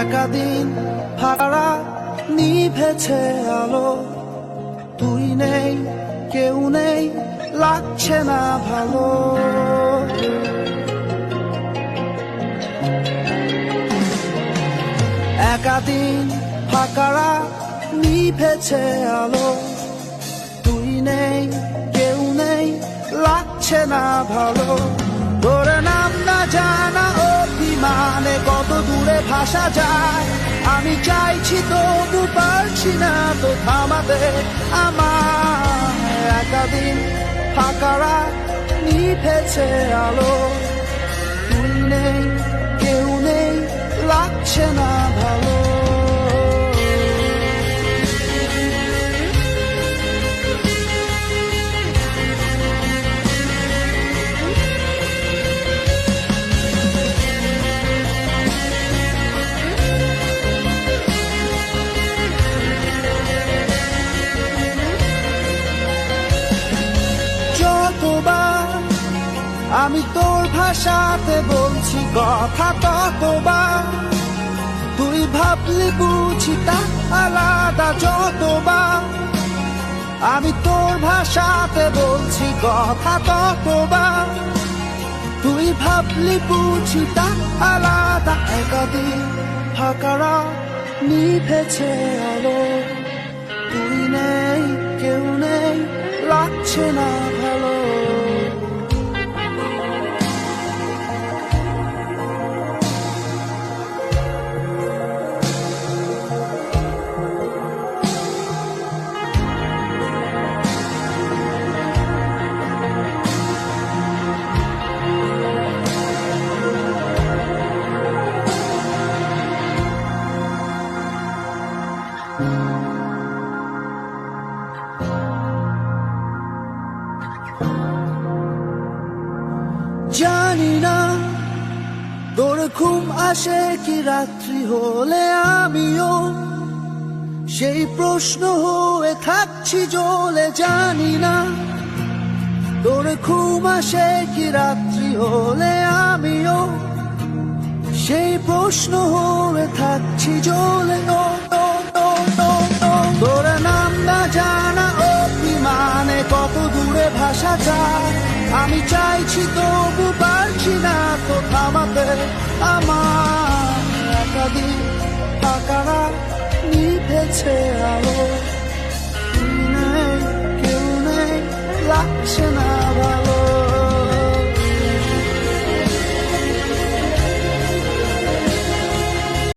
একাদিন ফারা নিভেছে আলো। তুই নেই, কেউ নেই, লাগছে না ভালো। একাদিন ফাঁকারা নিভেছে আলো। তুই নেই, কেউ নেই, লাগছে না ভালো। তোর নাম না জানা ভাসা যায়। আমি চাইছি তবু পারছি না তো থামাতে আমার একাদিন ফাঁকারা নিভেছে আলো। তুই নেই, কেউ নেই, লাগছে না ভালো। আমি তোর ভাষাতে বলছি কথা ততবার তুই ভাবলি বুঝি তা আলাদা যতবার। আমি তোর ভাষাতে বলছি কথা ততবার তুই ভাবলি বুঝি তা আলাদা একাদিন ফাঁকারা নিভেছে আলো। তুই নেই, কেউ নেই, লাগছে না। জানি না তোর ঘুম আসে কি রাত্রি হলে আমিও। সেই প্রশ্ন হয়ে থাকছি জ্বলে জানি না তোর ঘুম আসে কি রাত্রি হলে আমিও। সেই প্রশ্ন হয়ে থাকছি জলে। তোর নাম না জানা অভিমানে কত দূরে ভাষা যায়। আমি চাইছি তবু পারছি না তো থামাতে। আমার একাদিন ফাঁকারা নিতেছে আলো।